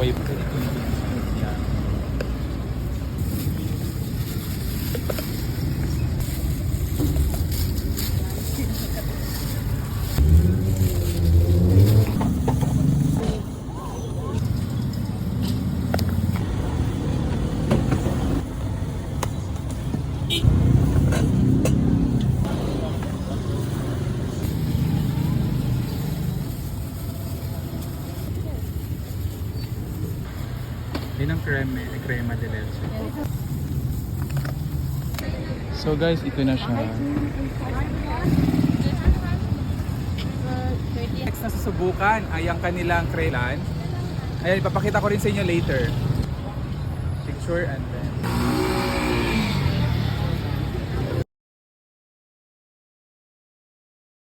wave ko dito. Thank Yun ang creme, crema de leche. So guys, ito na siya. Next na susubukan ay ang kanilang krelan. Ayan, ipapakita ko rin sa inyo later. Picture and then